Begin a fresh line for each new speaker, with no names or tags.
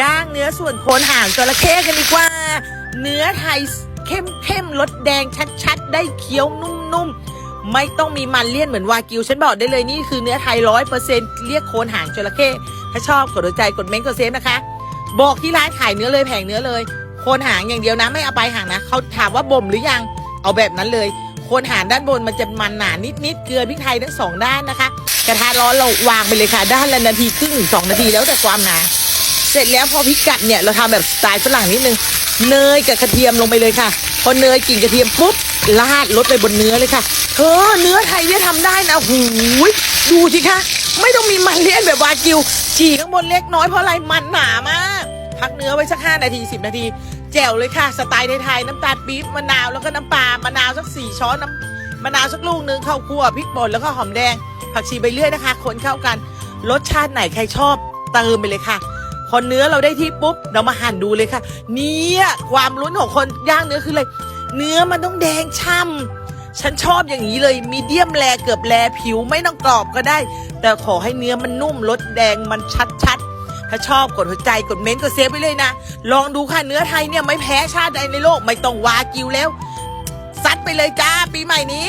ย่างเนื้อส่วนโคนหางจระเข้กันดีกว่า เนื้อไทยเข้มเข้มรสแดงชัด ๆ ได้เคี้ยวนุ่มๆ ไม่ต้องมีมันเลี่ยนเหมือนวากิว ฉันบอกได้เลยนี่คือเนื้อไทยร้อยเปอร์เซ็นต์เรียกโคนหางจระเข้ถ้าชอบกดใจกดเม้นต์กดเซฟนะคะ บอกที่ร้านขายเนื้อเลยแผงเนื้อเลย โคนหางอย่างเดียวนะไม่เอาไปหางนะเขาถามว่าบ่มหรือยังเอาแบบนั้นเลย โคนหางด้านบนมันจะมันหนานิดๆเกลือพริกไทยทั้งสองด้านนะคะกระทะร้อนเราวางไปเลยค่ะ ด้านละนาทีครึ่งถึงสองนาทีแล้วแต่ความหนา เสร็จแล้วพอพริกกัดเนี่ยเราทำแบบสไตล์ฝรั่งนิดนึงเนยกับกระเทียมลงไปเลยค่ะ พอเนยกลิ่นกระเทียมปุ๊บราดลดไปบนเนื้อเลยค่ะเธอเนื้อไทยเนี่ยทำได้นะหูยดูสิคะ ไม่ต้องมีมันเลี่ยนแบบวากิว ฉีกข้างบนเล็กน้อยเพราะอะไรมันหนามาก พักเนื้อไว้สักห้านาทีสิบนาที แจ่วเลยค่ะ สไตล์ไทยๆน้ำตาลปี๊บมะนาวแล้วก็น้ำปลามะนาวสักสี่ช้อนน้ำมะนาวสักลูกนึงข้าวคั่วพริกป่นแล้วก็หอมแดง ผักชีใบเลื่อยนะคะคนเข้ากันรสชาติไหนใครชอบเติมไปเลยค่ะ พอเนื้อเราได้ที่ปุ๊บ เรามาหั่นดูเลยค่ะ เนี่ยความลุ้นของคนย่างเนื้อคืออะไรเนื้อมันต้องแดงช่ำฉันชอบอย่างนี้เลยมีเดียมแลเกือบแลผิวไม่ต้องกรอบก็ได้ แต่ขอให้เนื้อมันนุ่มรสแดงมันชัดๆ ถ้าชอบกดหัวใจกดเม้นต์กดเซฟไปเลยนะ ลองดูค่ะเนื้อไทยเนี่ยไม่แพ้ชาติใดในโลกไม่ต้องวากิวแล้วซัดไปเลยจ้าปีใหม่นี้